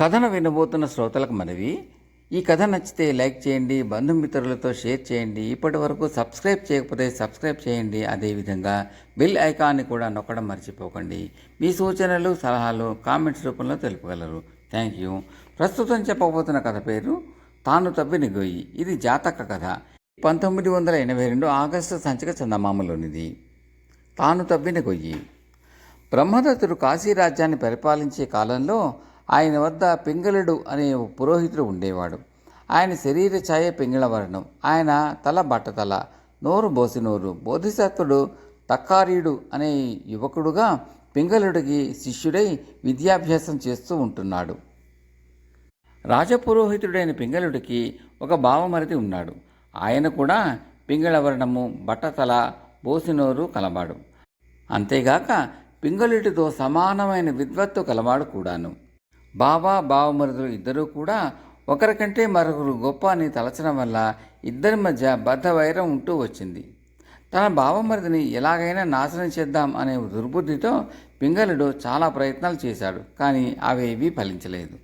కథను వినబోతున్న శ్రోతలకు మనవి ఈ కథ నచ్చితే లైక్ చేయండి బంధుమిత్రులతో షేర్ చేయండి ఇప్పటి వరకు సబ్స్క్రైబ్ చేయకపోతే సబ్స్క్రైబ్ చేయండి అదేవిధంగా బెల్ ఐకాన్ని కూడా నొక్కడం మర్చిపోకండి. మీ సూచనలు సలహాలు కామెంట్స్ రూపంలో తెలుపగలరు. Thank you. ప్రస్తుతం చెప్పబోతున్న కథ పేరు తాను తవ్విన గొయ్యి. ఇది జాతక కథ. పంతొమ్మిది వందల ఎనభై రెండు ఆగస్టు సంచిక చందమామలోనిది. తాను తవ్విన గొయ్యి. బ్రహ్మదత్తుడు కాశీ రాజ్యాన్ని పరిపాలించే కాలంలో ఆయన వద్ద పింగళుడు అనే ఓ పురోహితుడు ఉండేవాడు. ఆయన శరీర ఛాయ పింగళవర్ణం ఆయన తల బట్టతల నోరు బోసినోరు బోధిసత్వుడు తక్కారీయుడు అనే యువకుడుగా పింగళుడికి శిష్యుడై విద్యాభ్యాసం చేస్తూ ఉంటున్నాడు. రాజపురోహితుడైన పింగళుడికి ఒక భావమరిది ఉన్నాడు. ఆయన కూడా పింగళవర్ణము బట్టతల బోసినోరు కలవాడు. అంతేగాక పింగళుడితో సమానమైన విద్వత్తు కలవాడు కూడాను. బావా బావమరుదులు ఇద్దరూ కూడా ఒకరికంటే మరొకరు గొప్ప అని తలచడం వల్ల ఇద్దరి మధ్య బద్ధ వైరం ఉంటూ వచ్చింది. తన బావమరిదిని ఎలాగైనా నాశనం చేద్దాం అనే దుర్బుద్ధితో పింగళుడు చాలా ప్రయత్నాలు చేశాడు కానీ అవేవీ ఫలించలేదు.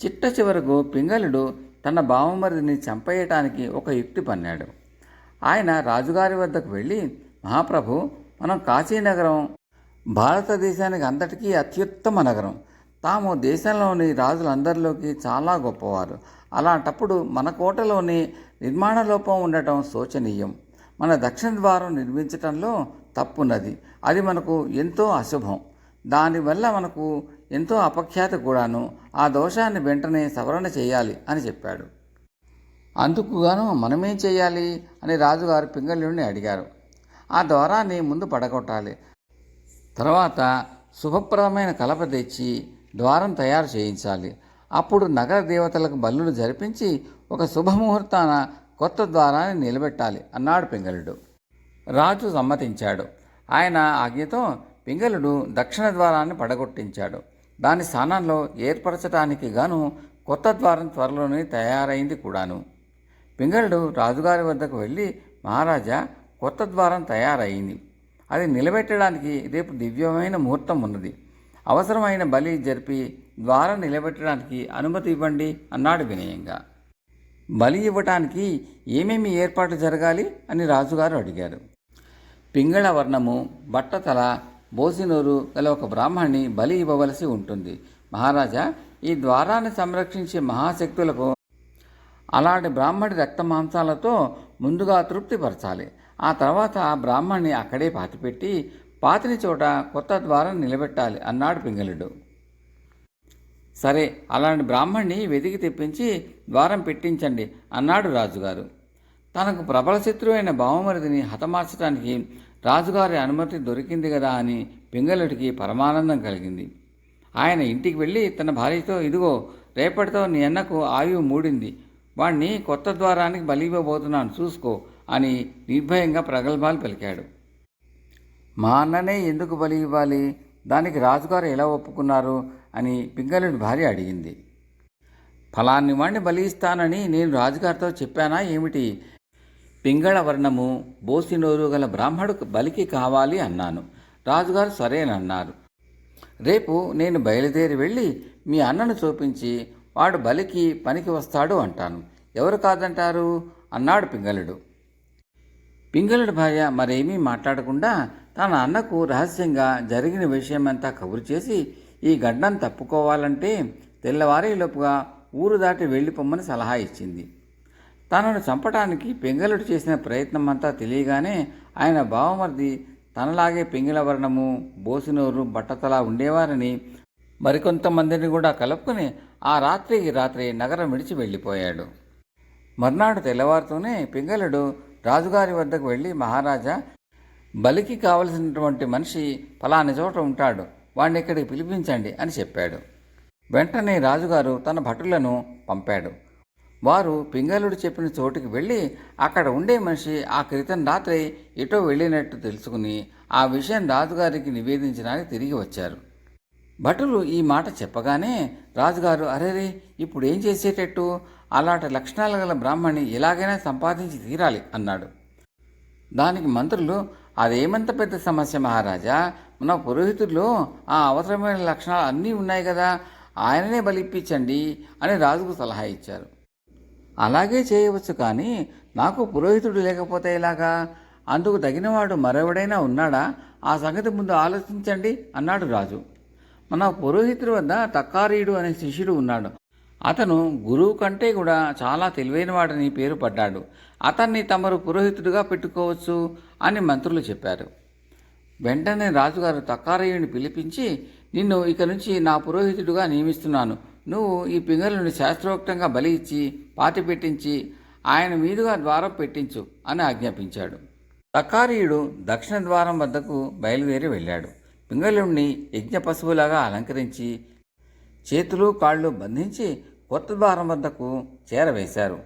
చిట్ట చివరకు పింగళుడు తన బావమరిదిని చంపేయటానికి ఒక యుక్తి పన్నాడు. ఆయన రాజుగారి వద్దకు వెళ్ళి మహాప్రభు మనం కాశీనగరం భారతదేశానికి అంతటికీ అత్యుత్తమ నగరం. తాము దేశంలోని రాజులందరిలోకి చాలా గొప్పవారు. అలాంటప్పుడు మన కోటలోని నిర్మాణ లోపం ఉండటం శోచనీయం. మన దక్షిణ ద్వారం నిర్మించటంలో తప్పున్నది అది మనకు ఎంతో అశుభం. దానివల్ల మనకు ఎంతో అపఖ్యాతి కూడాను. ఆ దోషాన్ని వెంటనే సవరణ చేయాలి అని చెప్పాడు. అందుకుగాను మనమేం చేయాలి అని రాజుగారు పింగళుడిని అడిగారు. ఆ ద్వారాన్ని ముందు పడగొట్టాలి. తర్వాత శుభప్రదమైన కలప తెచ్చి ద్వారం తయారు చేయించాలి. అప్పుడు నగర దేవతలకు బల్లులు జరిపించి ఒక శుభముహూర్తాన కొత్త ద్వారాన్ని నిలబెట్టాలి అన్నాడు పింగళుడు. రాజు సమ్మతించాడు. ఆయన ఆజ్ఞతో పింగళుడు దక్షిణ ద్వారాన్ని పడగొట్టించాడు. దాని స్థానంలో ఏర్పరచడానికి గాను కొత్త ద్వారం త్వరలోనే తయారైంది కూడాను. పింగళుడు రాజుగారి వద్దకు వెళ్ళి మహారాజా కొత్త ద్వారం తయారైంది. అది నిలబెట్టడానికి రేపు దివ్యమైన ముహూర్తం ఉన్నది. అవసరమైన బలి జరిపి ద్వారం నిలబెట్టడానికి అనుమతి ఇవ్వండి అన్నాడు వినయంగా. బలి ఇవ్వటానికి ఏమేమి ఏర్పాట్లు జరగాలి అని రాజుగారు అడిగారు. పింగళ వర్ణము బట్టతల బోసినూరు గల ఒక బ్రాహ్మణ్ణి బలి ఇవ్వవలసి ఉంటుంది. మహారాజా ఈ ద్వారాన్ని సంరక్షించే మహాశక్తులకు అలాంటి బ్రాహ్మడి రక్త మాంసాలతో ముందుగా తృప్తిపరచాలి. ఆ తర్వాత ఆ బ్రాహ్మణ్ణి అక్కడే పాతిపెట్టి పాతిన చోట కొత్త ద్వారం నిలబెట్టాలి అన్నాడు పింగళుడు. సరే అలాంటి బ్రాహ్మణ్ణి వెతికి తెప్పించి ద్వారం పెట్టించండి అన్నాడు రాజుగారు. తనకు ప్రబల శత్రువైన అయిన బావమరిదిని హతమార్చడానికి రాజుగారి అనుమతి దొరికింది కదా అని పింగళుడికి పరమానందం కలిగింది. ఆయన ఇంటికి వెళ్ళి తన భార్యతో ఇదిగో రేపటితో నీ అన్నకు ఆయువు మూడింది. వాణ్ణి కొత్త ద్వారానికి బలి ఇవ్వబోతున్నాను చూసుకో అని నిర్భయంగా ప్రగల్భాలు పలికాడు. మా అన్ననే ఎందుకు బలి ఇవ్వాలి? దానికి రాజుగారు ఎలా ఒప్పుకున్నారు? అని పింగళుడి భార్య అడిగింది. ఫలాన్ని వాణ్ణి బలి ఇస్తానని నేను రాజుగారితో చెప్పానా ఏమిటి? పింగళ వర్ణము బోసినోరు గల బ్రాహ్మడు బలికి కావాలి అన్నాను. రాజుగారు సరేనన్నారు రేపు నేను బయలుదేరి వెళ్ళి మీ అన్నను చూపించి వాడు బలికి పనికి వస్తాడు అంటాను. ఎవరు కాదంటారు? అన్నాడు పింగళుడు. పింగళుడి భార్య మరేమీ మాట్లాడకుండా తన అన్నకు రహస్యంగా జరిగిన విషయమంతా కబురు చేసి ఈ గడ్డం తప్పుకోవాలంటే తెల్లవారేలోపుగా ఊరు దాటి వెళ్ళిపోమ్మని సలహా ఇచ్చింది. తనను చంపటానికి పెంగలుడు చేసిన ప్రయత్నం అంతా తెలియగానే ఆయన బావమర్ది తనలాగే పెంగిల వర్ణము బోసినోరు బట్టతలా ఉండేవారని మరికొంతమందిని కూడా కలుపుకొని ఆ రాత్రికి రాత్రి నగరం విడిచి వెళ్ళిపోయాడు. మర్నాడు తెల్లవారుతూనే పింగళుడు రాజుగారి వద్దకు వెళ్ళి మహారాజా బలికి కావలసినటువంటి మనిషి ఫలాని చోట ఉంటాడు వాడిని ఇక్కడికి పిలిపించండి అని చెప్పాడు. వెంటనే రాజుగారు తన భటులను పంపాడు. వారు పింగళుడు చెప్పిన చోటుకి వెళ్ళి అక్కడ ఉండే మనిషి ఆ క్రితం రాత్రి ఎటో వెళ్ళినట్టు తెలుసుకుని ఆ విషయం రాజుగారికి నివేదించడానికి తిరిగి వచ్చారు. భటులు ఈ మాట చెప్పగానే రాజుగారు అరేరే ఇప్పుడు ఏం చేసేటట్టు? అలాంటి లక్షణాలు గల బ్రాహ్మణి ఎలాగైనా సంపాదించి తీరాలి అన్నాడు. దానికి మంత్రులు అదేమంత పెద్ద సమస్య మహారాజా? మన పురోహితుల్లో ఆ అవసరమైన లక్షణాలు అన్నీ ఉన్నాయి కదా. ఆయననే బలిప్పించండి అని రాజుకు సలహా ఇచ్చారు. అలాగే చేయవచ్చు కానీ నాకు పురోహితుడు లేకపోతే ఇలాగా అందుకు తగినవాడు మరెవడైనా ఉన్నాడా? ఆ సంగతి ముందు ఆలోచించండి అన్నాడు రాజు. మన పురోహితుడి వద్ద తక్కారీయుడు అనే శిష్యుడు ఉన్నాడు. అతను గురువు కంటే కూడా చాలా తెలివైనవాడని పేరు పడ్డాడు. అతన్ని తమరు పురోహితుడిగా పెట్టుకోవచ్చు అని మంత్రులు చెప్పారు. వెంటనే రాజుగారు తక్కారయ్యుని పిలిపించి నిన్ను ఇక నుంచి నా పురోహితుడిగా నియమిస్తున్నాను. నువ్వు ఈ పింగళుని శాస్త్రోక్తంగా బలి ఇచ్చి పాతి పెట్టించి ఆయన మీదుగా ద్వారం పెట్టించు అని ఆజ్ఞాపించాడు. తక్కారీయుడు దక్షిణ ద్వారం వద్దకు బయలుదేరి వెళ్ళాడు. పింగళుణ్ణి యజ్ఞ పశువులాగా అలంకరించి చేతులు కాళ్ళు బంధించి ద్వారం వద్దకు చేరవేశారు.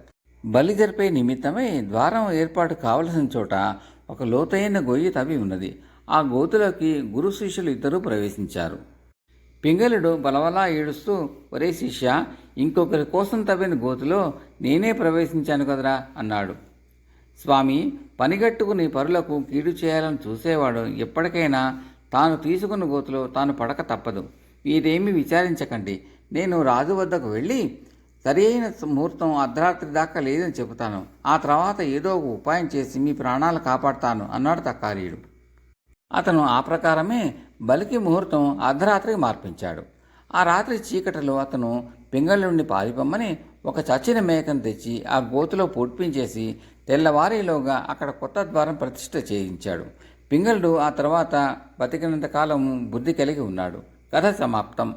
బలి జరిపే నిమిత్తమై ద్వారం ఏర్పాటు కావలసిన చోట ఒక లోతైన గొయ్యి తవ్వి ఉన్నది. ఆ గోతులోకి గురు శిష్యులు ఇద్దరూ ప్రవేశించారు. పింగళుడు బలవలా ఏడుస్తూ ఒరే శిష్య ఇంకొకరి కోసం తవ్విన గోతులో నేనే ప్రవేశించాను కదరా అన్నాడు. స్వామి పనిగట్టుకుని పరులకు కీడు చేయాలని చూసేవాడు ఎప్పటికైనా తాను తీసుకున్న గోతులో తాను పడక తప్పదు. మీరేమీ విచారించకండి. నేను రాజు వద్దకు వెళ్ళి సరైన ముహూర్తం అర్ధరాత్రి దాకా లేదని చెబుతాను. ఆ తర్వాత ఏదో ఒక ఉపాయం చేసి మీ ప్రాణాలు కాపాడుతాను అన్నాడు తక్కారీయుడు అతను ఆ ప్రకారమే బలికి ముహూర్తం అర్ధరాత్రికి మార్పించాడు. ఆ రాత్రి చీకటిలో అతను పింగళుడిని పారిపోమ్మని ఒక చచ్చిన మేకను తెచ్చి ఆ గోతులో పొడిపించేసి తెల్లవారీలోగా అక్కడ కొత్త ద్వారం ప్రతిష్ఠ చేయించాడు. పింగళుడు ఆ తర్వాత బతికినంత కాలం బుద్ధి కలిగి ఉన్నాడు. కథ సమాప్తం.